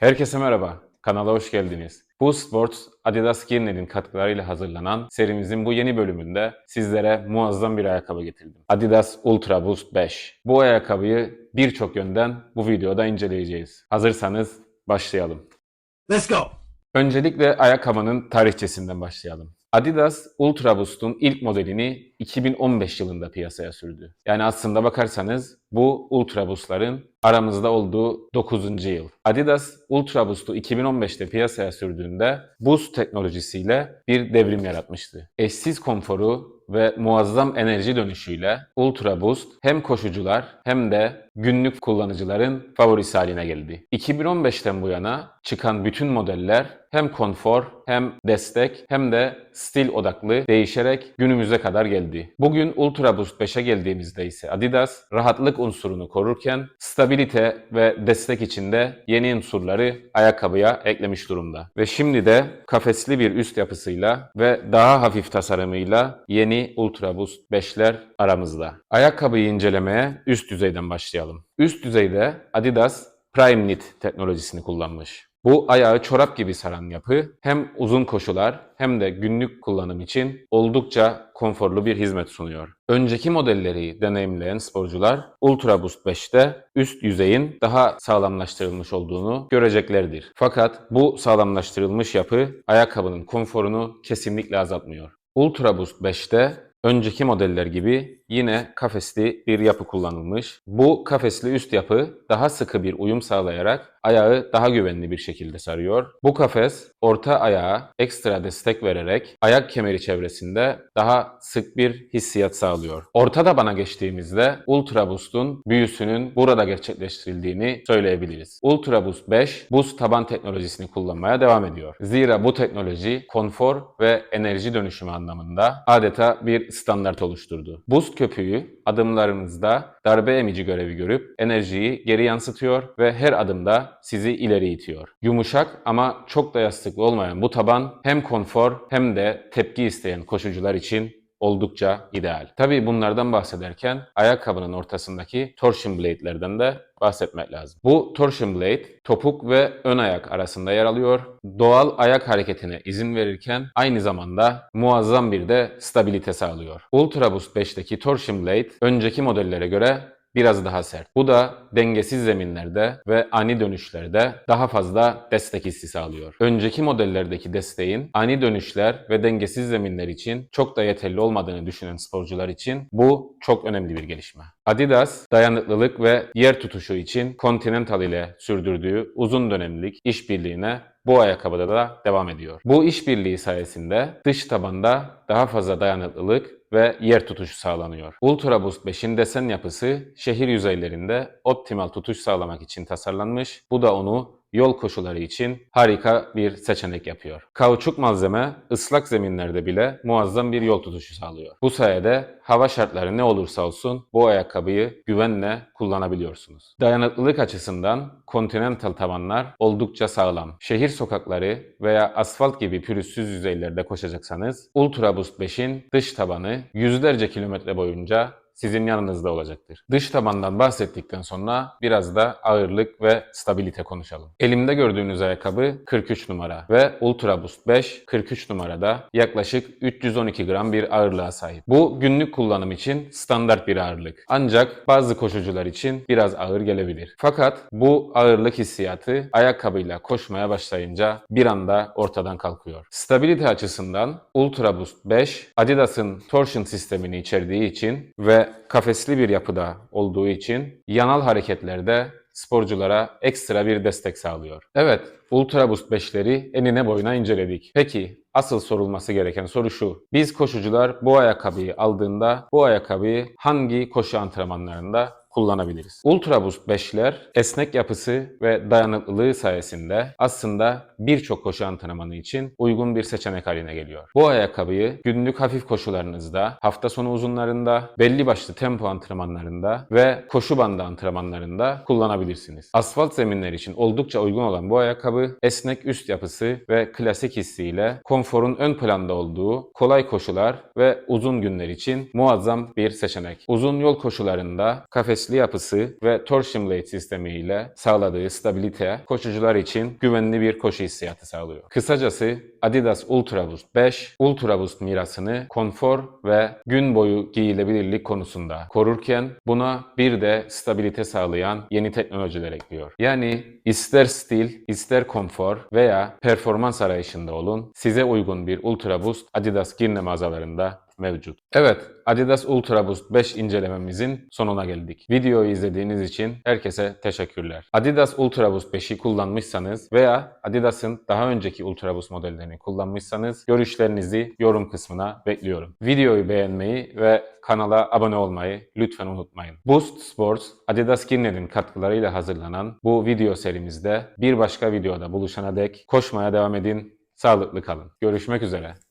Herkese merhaba, kanala hoş geldiniz. Boost Sports, Adidas Gearnet'in katkılarıyla hazırlanan serimizin bu yeni bölümünde sizlere muazzam bir ayakkabı getirdim. Adidas Ultra Boost 5. Bu ayakkabıyı birçok yönden bu videoda inceleyeceğiz. Hazırsanız başlayalım. Let's go. Öncelikle ayakkabının tarihçesinden başlayalım. Adidas Ultra Boost'un ilk modelini 2015 yılında piyasaya sürdü. Yani aslında bakarsanız bu Ultra Boost'ların aramızda olduğu 9. yıl. Adidas Ultra Boost'u 2015'te piyasaya sürdüğünde Boost teknolojisiyle bir devrim yaratmıştı. Eşsiz konforu ve muazzam enerji dönüşüyle Ultra Boost hem koşucular hem de günlük kullanıcıların favorisi haline geldi. 2015'ten bu yana çıkan bütün modeller hem konfor hem destek hem de stil odaklı değişerek günümüze kadar geldi. Bugün Ultra Boost 5'e geldiğimizde ise Adidas rahatlık unsurunu korurken stabilite ve destek içinde yeni unsurları ayakkabıya eklemiş durumda. Ve şimdi de kafesli bir üst yapısıyla ve daha hafif tasarımıyla yeni Ultra Boost 5'ler aramızda. Ayakkabıyı incelemeye üst düzeyden başlayalım. Üst düzeyde Adidas Prime Knit teknolojisini kullanmış. Bu ayağı çorap gibi saran yapı hem uzun koşular hem de günlük kullanım için oldukça konforlu bir hizmet sunuyor. Önceki modelleri deneyimleyen sporcular Ultra Boost 5'te üst yüzeyin daha sağlamlaştırılmış olduğunu göreceklerdir. Fakat bu sağlamlaştırılmış yapı ayakkabının konforunu kesinlikle azaltmıyor. Ultra Boost 5'te önceki modeller gibi yine kafesli bir yapı kullanılmış. Bu kafesli üst yapı daha sıkı bir uyum sağlayarak ayağı daha güvenli bir şekilde sarıyor. Bu kafes orta ayağa ekstra destek vererek ayak kemeri çevresinde daha sık bir hissiyat sağlıyor. Orta tabana geçtiğimizde Ultra Boost'un büyüsünün burada gerçekleştirildiğini söyleyebiliriz. Ultra Boost 5 boost taban teknolojisini kullanmaya devam ediyor. Zira bu teknoloji konfor ve enerji dönüşümü anlamında adeta bir standart oluşturdu. Boost köpüğü adımlarınızda darbe emici görevi görüp enerjiyi geri yansıtıyor ve her adımda sizi ileri itiyor. Yumuşak ama çok da yastıklı olmayan bu taban hem konfor hem de tepki isteyen koşucular için oldukça ideal. Tabii bunlardan bahsederken ayakkabının ortasındaki torsion blade'lerden de bahsetmek lazım. Bu torsion blade topuk ve ön ayak arasında yer alıyor. Doğal ayak hareketine izin verirken aynı zamanda muazzam bir de stabilite sağlıyor. Ultra Boost 5'teki torsion blade önceki modellere göre biraz daha sert. Bu da dengesiz zeminlerde ve ani dönüşlerde daha fazla destek hissi sağlıyor. Önceki modellerdeki desteğin ani dönüşler ve dengesiz zeminler için çok da yeterli olmadığını düşünen sporcular için bu çok önemli bir gelişme. Adidas dayanıklılık ve yer tutuşu için Continental ile sürdürdüğü uzun dönemlilik işbirliğine bu ayakkabıda da devam ediyor. Bu işbirliği sayesinde dış tabanda daha fazla dayanıklılık ve yer tutuşu sağlanıyor. Ultra Boost 5'in desen yapısı şehir yüzeylerinde optimal tutuş sağlamak için tasarlanmış. Bu da onu yol koşuları için harika bir seçenek yapıyor. Kauçuk malzeme ıslak zeminlerde bile muazzam bir yol tutuşu sağlıyor. Bu sayede hava şartları ne olursa olsun bu ayakkabıyı güvenle kullanabiliyorsunuz. Dayanıklılık açısından Continental tabanlar oldukça sağlam. Şehir sokakları veya asfalt gibi pürüzsüz yüzeylerde koşacaksanız Ultra Boost 5'in dış tabanı yüzlerce kilometre boyunca sizin yanınızda olacaktır. Dış tabandan bahsettikten sonra biraz da ağırlık ve stabilite konuşalım. Elimde gördüğünüz ayakkabı 43 numara ve Ultra Boost 5 43 numarada yaklaşık 312 gram bir ağırlığa sahip. Bu günlük kullanım için standart bir ağırlık. Ancak bazı koşucular için biraz ağır gelebilir. Fakat bu ağırlık hissiyatı ayakkabıyla koşmaya başlayınca bir anda ortadan kalkıyor. Stabilite açısından Ultra Boost 5 Adidas'ın torsion sistemini içerdiği için ve kafesli bir yapıda olduğu için yanal hareketlerde sporculara ekstra bir destek sağlıyor. Evet, Ultra Boost 5'leri enine boyuna inceledik. Peki asıl sorulması gereken soru şu. Biz koşucular bu ayakkabıyı aldığında bu ayakkabıyı hangi koşu antrenmanlarında kullanabiliriz. Ultra Boost 5'ler esnek yapısı ve dayanıklılığı sayesinde aslında birçok koşu antrenmanı için uygun bir seçenek haline geliyor. Bu ayakkabıyı günlük hafif koşularınızda, hafta sonu uzunlarında, belli başlı tempo antrenmanlarında ve koşu bandı antrenmanlarında kullanabilirsiniz. Asfalt zeminler için oldukça uygun olan bu ayakkabı esnek üst yapısı ve klasik hissiyle konforun ön planda olduğu kolay koşular ve uzun günler için muazzam bir seçenek. Uzun yol koşularında kafes kafesli yapısı ve torsion blade sistemi ile sağladığı stabilite koşucular için güvenli bir koşu hissiyatı sağlıyor. Kısacası Adidas Ultra Boost 5, Ultra Boost mirasını konfor ve gün boyu giyilebilirlik konusunda korurken buna bir de stabilite sağlayan yeni teknolojiler ekliyor. Yani ister stil, ister konfor veya performans arayışında olun, size uygun bir Ultra Boost Adidas Girne mağazalarında mevcut. Evet, Adidas Ultra Boost 5 incelememizin sonuna geldik. Videoyu izlediğiniz için herkese teşekkürler. Adidas Ultra Boost 5'i kullanmışsanız veya Adidas'ın daha önceki Ultra Boost modellerini kullanmışsanız görüşlerinizi yorum kısmına bekliyorum. Videoyu beğenmeyi ve kanala abone olmayı lütfen unutmayın. Boost Sports, Adidas Girne'nin katkılarıyla hazırlanan bu video serimizde bir başka videoda buluşana dek koşmaya devam edin, sağlıklı kalın. Görüşmek üzere.